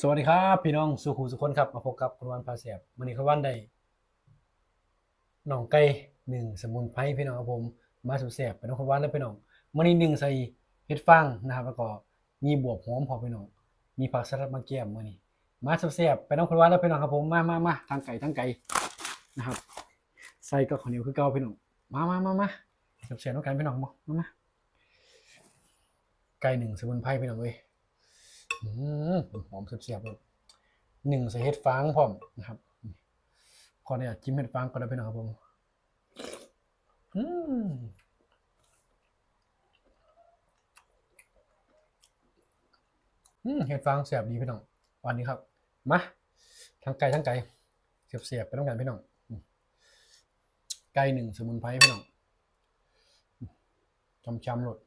สวัสดีครับพี่น้องสุขุมสุขคนครับมาพบกับคุณวันพาเสียบวันนี้คุณวันได้หน่องไก่หนึ่งสมุนไพรพี่น้องครับผมมาสุดแสบไปน้องคุณวันแล้วพี่น้องวันนี้หนึ่งใส่เห็ดฟางนะครับแล้วก็มีบวบหอมพอพี่น้องมีผักสลัดมะเกียมมื้อนี้ มาสุดแสบไปน้องคุณวันแล้วพี่น้องครับผมมามามาทางไก่ทางไก่นะครับ ใส่กับข้าวเหนียวคือเก่าพี่น้องมามามามาเสียบเสียบน้องกันพี่น้องมามาไก่หนึ่งสมุนไพรพี่น้องเว้ย หอมเสียบๆเลยหนึ่งใส่เห็ดฟางพร้อมนะครับขอเนี่ยจิ้มเห็ดฟางก่อนนะพี่น้องครับผมอืมเห็ดฟางเสียบดีพี่น้อง วันนี้ครับ มาทั้งไก่ทั้งไก่เสียบเสียบๆไปต้องกันพี่น้อง ไก่หนึ่งสมุนไพรพี่น้องจำจำๆหลด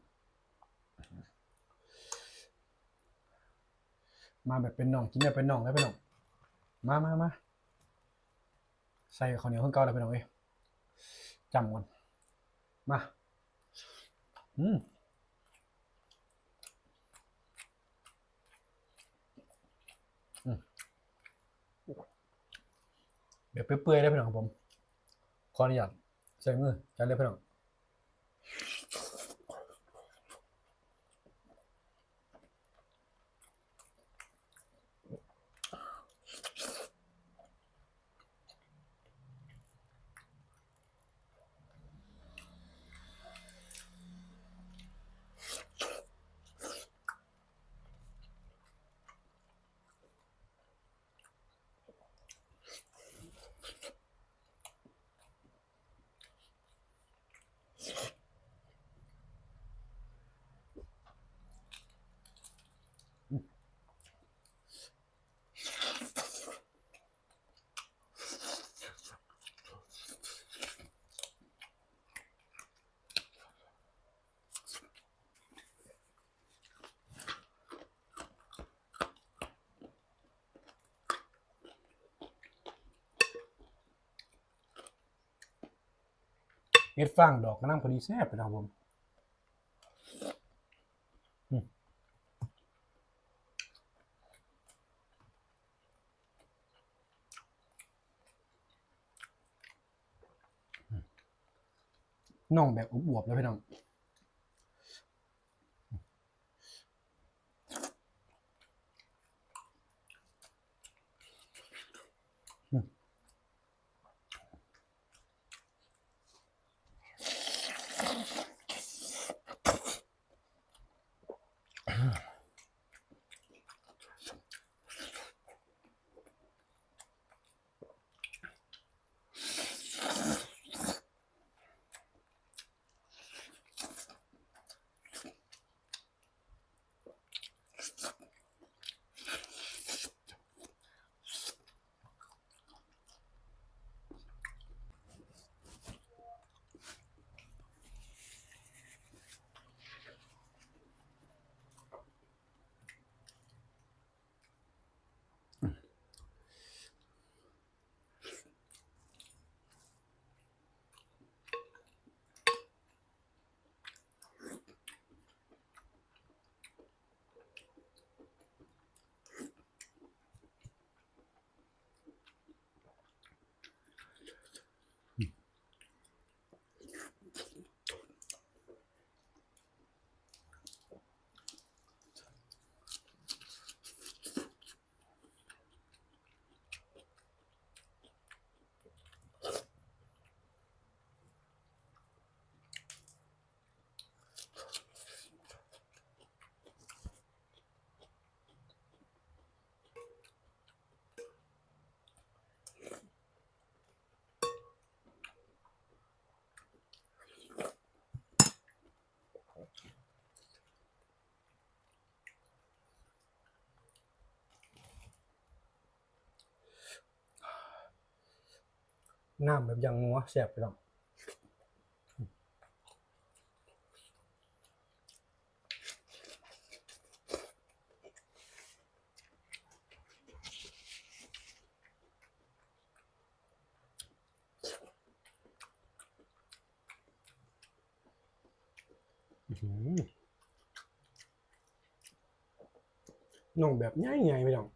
มาแบบเป็นน่องกินแบบเป็นน่องแล้วเป็นน่อง มามามาใส่ข้าวเหนียวข้างเก่าแล้วเป็นน่องเอ้ยจำก่อนมา อืมอืมแบบเปื่อยๆได้เป็นหน่องครับผม ขออนุญาตใส่มือจัดเลยเป็นน่อง เฮ็ดฟางดอกกระน้ำพอดีแซ่บไปนะครับผมน่องแบบอวบๆเลยพี่น้อง น้ำแบบยังงัวแซ่บไปน้องอื้องแบบใหญ่ๆไปน้อง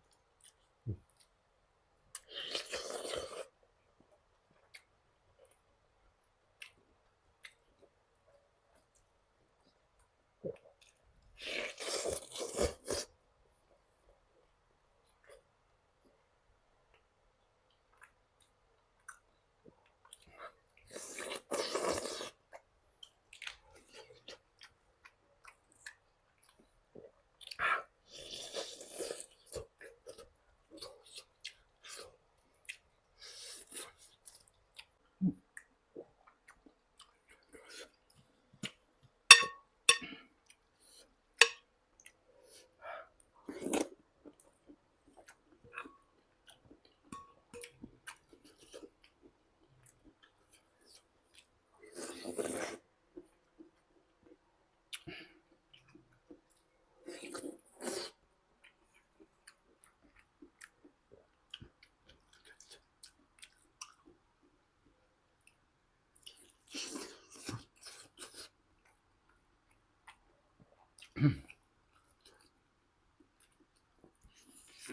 หน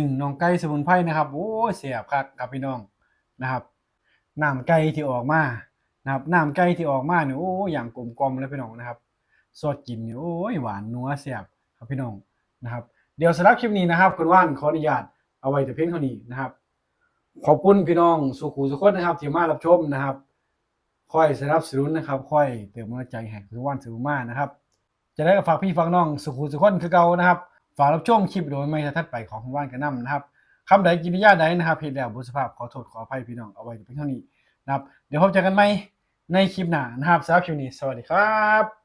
ึ่งน้องไก่สมุนไพรนะครับโอ้เสียบคักครับพี่น้องนะครับ น้ำไก่ที่ออกมานะครับน้ำไก่ที่ออกมาเนี่ยโอ้ยอย่างกลมกลมเลยพี่น้องนะครับสดกินเนี่ยโอ้ยหวานนัวเสียบครับพี่น้องนะครับ เดี๋ยวสำหรับคลิปนี้นะครับคุณว่านขออนุญาตเอาไว้แต่เพียงเท่านี้นะครับ ขอบคุณพี่น้องสุขุสุขคนนะครับ ที่มารับชมนะครับค่อยสนับสนุนนะครับค่อยเติมกำลังใจให้คุณว่านสุขุมานะครับ จะได้กับฝากพี่ฝากน้องสุขุสุขคนคือเก่านะครับ ฝากรับชมคลิปวิดีโอใหม่ทัดไปของคุณว่านกันนํนะครับ คำใดกิริยาใดนะครับเพจแล้วบุษภาพขอโทษขออภัยพี่น้องเอาไว้เพียงเท่านี้นะครับ เดี๋ยวพบเจอกันใหม่ในคลิปหน้านะครับสำหรับคลิปนี้สวัสดีครับ